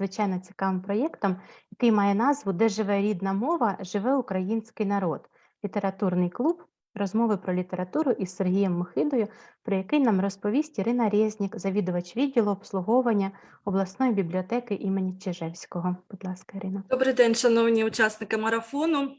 надзвичайно цікавим проєктом, який має назву Де живе рідна мова, живе український народ. Літературний клуб. Розмови про літературу із Сергієм Мохидою, про який нам розповість Ірина Резнік, завідувач відділу обслуговування обласної бібліотеки імені Чижевського. Будь ласка, Ірина. Добрий день, шановні учасники марафону.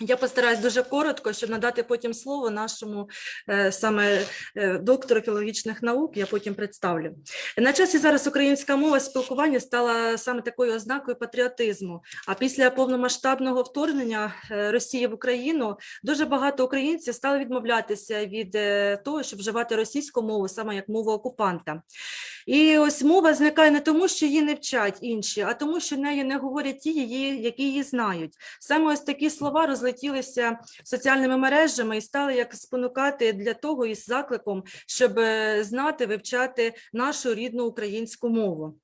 Я постараюсь дуже коротко, щоб надати потім слово нашому е, саме е, доктору філологічних наук. Я потім представлю. На часі зараз українська мова спілкування стала саме такою ознакою патріотизму. А після повномасштабного вторгнення е, Росії в Україну дуже багато українців стали відмовлятися від того, щоб вживати російську мову саме як мову окупанта. І ось мова зникає не тому, що її не вчать інші, а тому, що нею не говорять ті, які її знають. Саме ось такі слова розлетілися соціальними мережами і стали як спонукати для того із закликом, щоб е, знати, вивчати нашу рідну українську мову.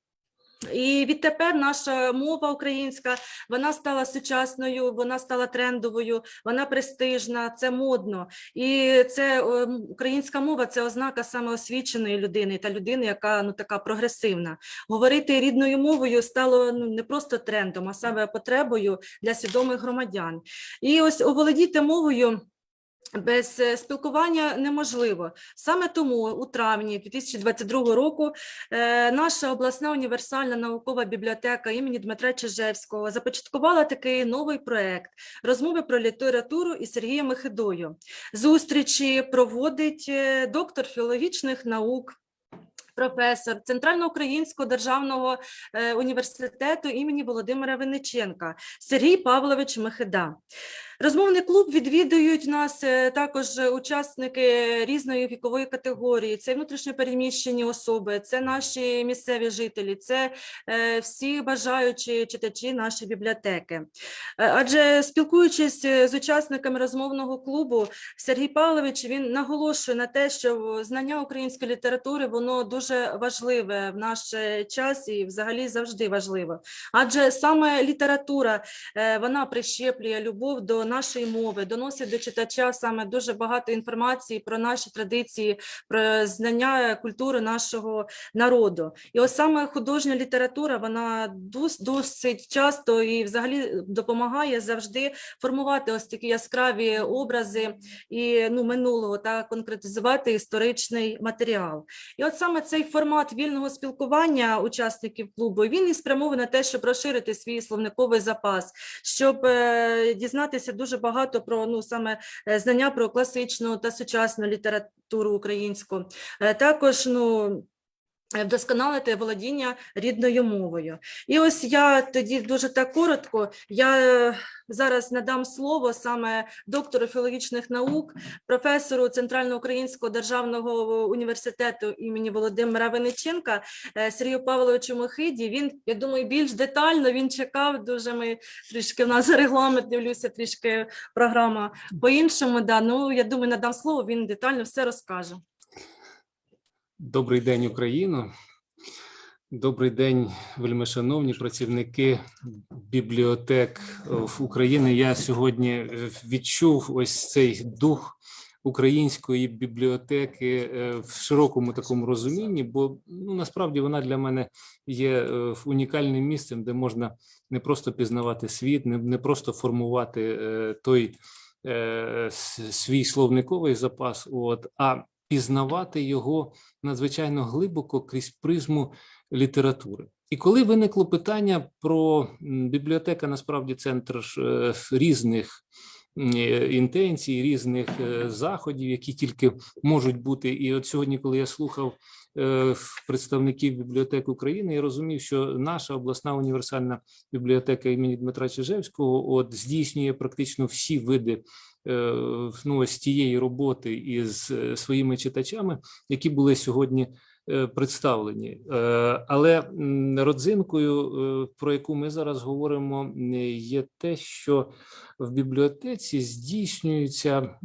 І відтепер наша мова українська вона стала сучасною, вона стала трендовою, вона престижна, це модно. І це українська мова це ознака саме освіченої людини та людини, яка ну така прогресивна. Говорити рідною мовою стало ну не просто трендом, а саме потребою для свідомих громадян. І ось оволодіти мовою. Без е, спілкування неможливо. Саме тому у травні 2022 року е, наша обласна універсальна наукова бібліотека імені Дмитра Чижевського започаткувала такий новий проект розмови про літературу із Сергієм Михидою. Зустрічі проводить е, доктор філологічних наук. Професор Центральноукраїнського державного університету імені Володимира Винниченка Сергій Павлович Михида. Розмовний клуб відвідують нас е, також учасники різної вікової категорії. Це внутрішньопереміщені особи, це наші місцеві жителі, це е, всі бажаючі читачі нашої бібліотеки. Е, Адже спілкуючись з учасниками розмовного клубу, Сергій Павлович він наголошує на те, що знання української літератури воно дуже важливе в наш час і взагалі завжди важливе. Адже саме література вона прищеплює любов до нашої мови, доносить до читача саме дуже багато інформації про наші традиції, про знання культури нашого народу. І ось саме художня література вона досить часто і взагалі допомагає завжди формувати ось такі яскраві образи і ну минулого та конкретизувати історичний матеріал. І от саме цей формат вільного спілкування учасників клубу він і спрямований на те, щоб розширити свій словниковий запас, щоб е, дізнатися дуже багато про ну саме е, знання про класичну та сучасну літературу українську. Е, Також ну. Вдосконалити володіння рідною мовою. І ось я тоді дуже так коротко. Я е, зараз надам слово саме доктору філологічних наук, професору Центральноукраїнського державного університету імені Володимира Винниченка е, Сергію Павловичу Мохиді. Він, я думаю, більш детально він чекав дуже. Ми трішки в нас регламент дивлюся, трішки програма по-іншому. Да. Ну я думаю, надам слово. Він детально все розкаже. Добрий день, Україно. Добрий день, вельмишановні працівники бібліотек України. Я сьогодні е, відчув ось цей дух української бібліотеки е, в широкому такому розумінні, бо ну насправді вона для мене є е, унікальним місцем, де можна не просто пізнавати світ, не, не просто формувати той свій словниковий запас, от а пізнавати його надзвичайно глибоко крізь призму літератури. І коли виникло питання про бібліотека, насправді центр е, різних інтенцій, різних е, заходів, які тільки можуть бути. І от сьогодні, коли я слухав е, представників бібліотек України, я розумів, що наша обласна універсальна бібліотека імені Дмитра Чижевського от здійснює практично всі види е, ну, ось тієї роботи із е, своїми читачами, які були сьогодні е, представлені. Е, Але родзинкою, е, про яку ми зараз говоримо, є те, що в бібліотеці здійснюється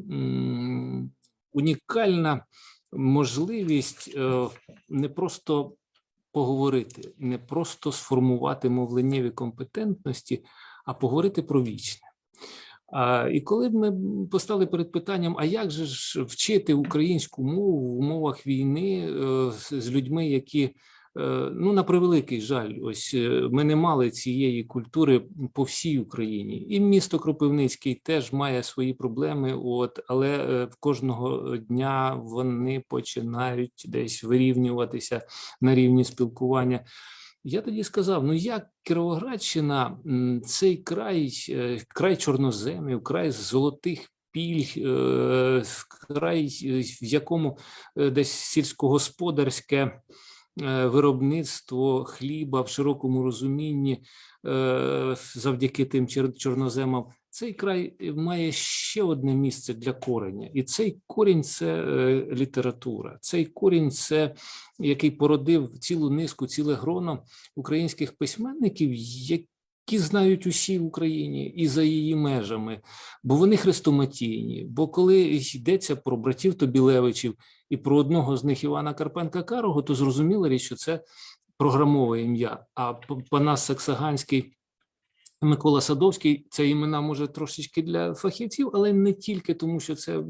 унікальна можливість е, не просто поговорити, не просто сформувати мовленнєві компетентності, а поговорити про вічне. А, і коли б ми постали перед питанням, а як же ж вчити українську мову в умовах війни е, з- людьми, які Е, Ну, на превеликий жаль, ось е, ми не мали цієї культури по всій Україні. І місто Кропивницький теж має свої проблеми, от, але кожного дня вони починають десь вирівнюватися на рівні спілкування. Я тоді сказав: ну як Кіровоградщина, цей край, е, край чорноземів, край золотих пільг, е, край, е, в якому десь сільськогосподарське виробництво хліба в широкому розумінні завдяки тим чор- чорноземам. Цей край має ще одне місце для кореня, і цей корінь це е, література. Цей корінь це який породив цілу низку, ціле гроно українських письменників, які знають усі в Україні і за її межами, бо вони хрестоматійні. Бо коли йдеться про братів Тобілевичів і про одного з них Івана Карпенка Карого, то зрозуміло річ, що це програмове ім'я. А Панас Саксаганський. Микола Садовський це імена може трошечки для фахівців, але не тільки тому, що це е,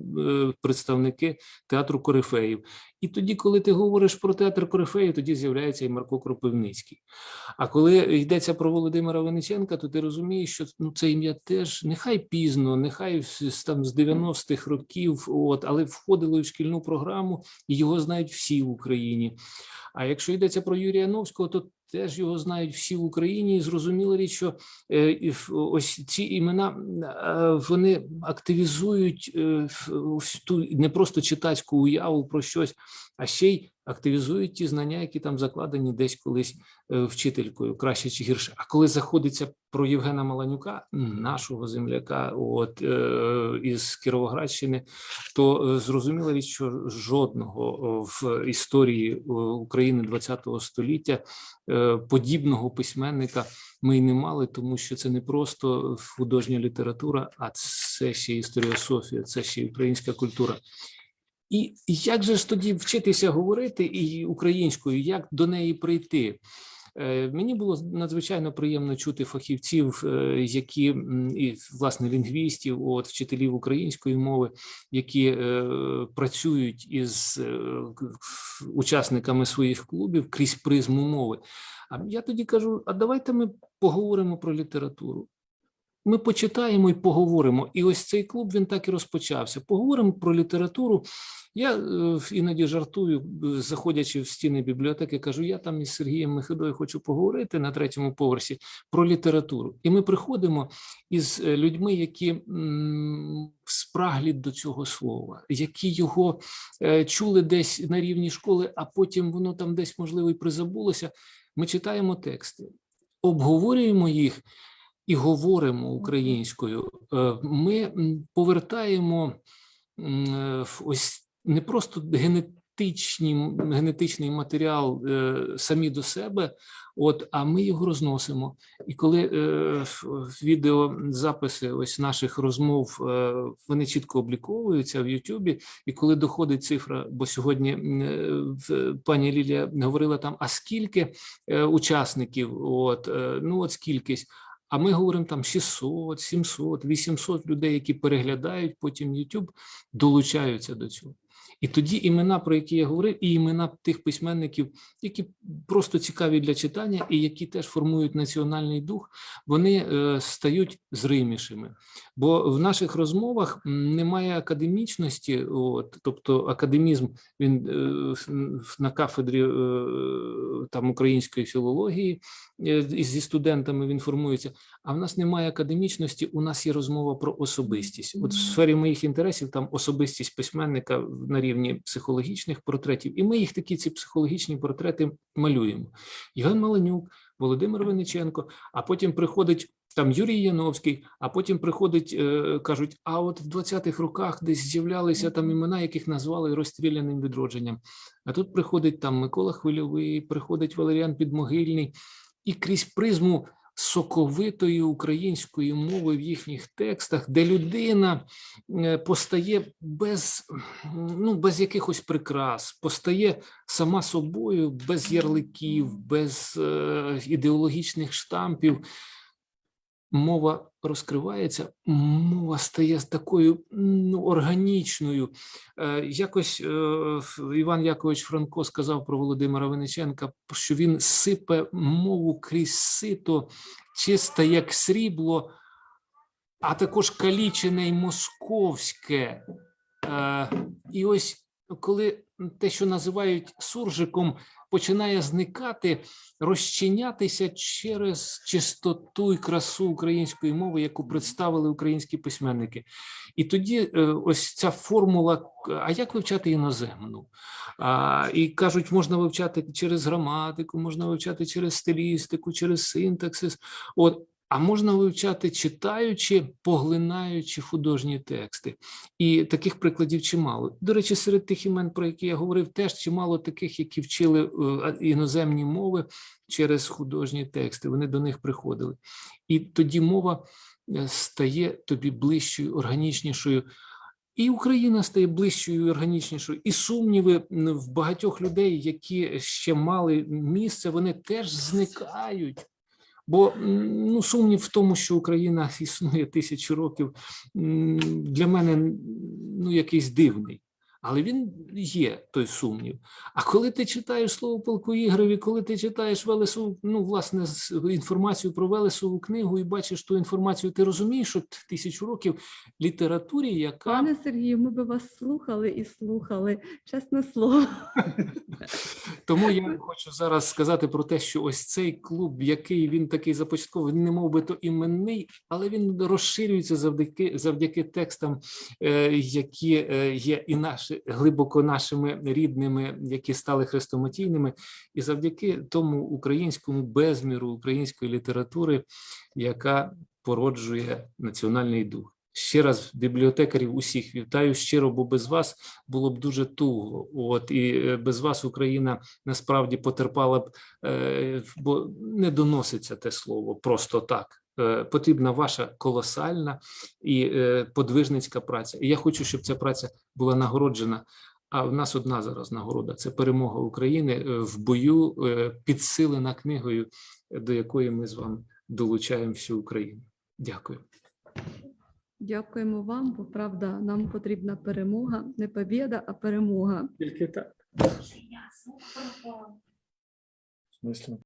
представники театру корифеїв. І тоді, коли ти говориш про театр корифеїв, тоді з'являється і Марко Кропивницький. А коли йдеться про Володимира Вениченка, то ти розумієш, що ну це ім'я теж нехай пізно, нехай там з 90-х років, от але входило в шкільну програму, і його знають всі в Україні. А якщо йдеться про Юрія Новського, то теж його знають всі в Україні. І зрозуміло річ, що е, ось ці імена е, вони активізують е, ту не просто читацьку уяву про щось, а ще й активізують ті знання, які там закладені десь колись е, вчителькою, краще чи гірше. А коли заходиться про Євгена Маланюка, нашого земляка, от е, із Кіровоградщини, то е, зрозуміло річ, що жодного в історії України ХХ століття подібного письменника ми й не мали, тому що це не просто художня література, а це ще історіософія, це ще українська культура. І як же ж тоді вчитися говорити і українською, як до неї прийти? Е, Мені було надзвичайно приємно чути фахівців, е, які і власне лінгвістів, от вчителів української мови, які е, працюють із е, учасниками своїх клубів крізь призму мови. А я тоді кажу: а давайте ми поговоримо про літературу. Ми почитаємо і поговоримо. І ось цей клуб він так і розпочався. Поговоримо про літературу. Я е, іноді жартую, е, заходячи в стіни бібліотеки, кажу: я там із Сергієм Михидою хочу поговорити на третьому поверсі про літературу. І ми приходимо із е, людьми, які спраглі до цього слова, які його чули десь на рівні школи, а потім воно там десь можливо і призабулося. Ми читаємо тексти, обговорюємо їх і говоримо українською. Е, Ми повертаємо е, ось не просто генетичні, генетичний матеріал е, самі до себе, от, а ми його розносимо. І коли відеозаписи ось наших розмов вони чітко обліковуються в Ютубі, і коли доходить цифра, бо сьогодні пані Лілія говорила там, а скільки учасників, от, ну от скількись. А ми говоримо там 600, 700, 800 людей, які переглядають потім YouTube, долучаються до цього. І тоді імена, про які я говорив, і імена тих письменників, які просто цікаві для читання, і які теж формують національний дух, вони е, стають зримішими. Бо в наших розмовах немає академічності, от, тобто академізм він е, на кафедрі е, там української філології е, зі студентами він формується. А в нас немає академічності, у нас є розмова про особистість. От в сфері моїх інтересів там особистість письменника на рівні психологічних портретів, і ми їх такі ці психологічні портрети малюємо. Євген Маленюк, Володимир Винниченко, а потім приходить. Там Юрій Яновський, а потім приходить, е, кажуть: а от в 20-х роках десь з'являлися там імена, яких назвали розстріляним відродженням. А тут приходить там Микола Хвильовий, приходить Валеріан Підмогильний, і крізь призму соковитої української мови в їхніх текстах, де людина е, постає без, ну, без якихось прикрас, постає сама собою, без ярликів, без е, ідеологічних штампів. Мова розкривається, мова стає такою ну, органічною. Е, Якось е, Іван Якович Франко сказав про Володимира Винниченка, що він сипе мову крізь сито, чиста як срібло, а також калічене й московське. Е, І ось коли те, що називають суржиком, починає зникати, розчинятися через чистоту і красу української мови, яку представили українські письменники. І тоді е, ось ця формула: а як вивчати іноземну? А, і кажуть, можна вивчати через граматику, можна вивчати через стилістику, через синтаксис. От, а можна вивчати читаючи, поглинаючи художні тексти. І таких прикладів чимало. До речі, серед тих імен, про які я говорив, теж чимало таких, які вчили е, іноземні мови через художні тексти. Вони до них приходили. І тоді мова е, стає тобі ближчою, органічнішою. І Україна стає ближчою, і органічнішою, і сумніви в багатьох людей, які ще мали місце, вони теж зникають. Бо ну, сумнів в тому, що Україна існує тисячу років, для мене ну, якийсь дивний. Але він є той сумнів. А коли ти читаєш слово полку Ігрові, коли ти читаєш Велесову, ну, власне, інформацію про Велесову книгу і бачиш ту інформацію, ти розумієш, що тисячу років літературі, яка Пане Сергію, ми би вас слухали і слухали, чесне слово. Тому я хочу зараз сказати про те, що ось цей клуб, який він такий започатковий, він не мов би то іменний, але він розширюється завдяки завдяки текстам, е, які е, є і наші глибоко нашими рідними, які стали хрестоматійними, і завдяки тому українському безміру української літератури, яка породжує національний дух. Ще раз бібліотекарів усіх вітаю щиро, бо без вас було б дуже туго. От і е, без вас Україна насправді потерпала б, е, бо не доноситься те слово просто так. Е, Потрібна ваша колосальна і е, подвижницька праця. І я хочу, щоб ця праця була нагороджена. А в нас одна зараз нагорода це перемога України е, в бою, підсилена книгою, до якої ми з вами долучаємо всю Україну. Дякую. Дякуємо вам, бо правда, нам потрібна перемога, не побєда, а перемога. Тільки так. В смысле?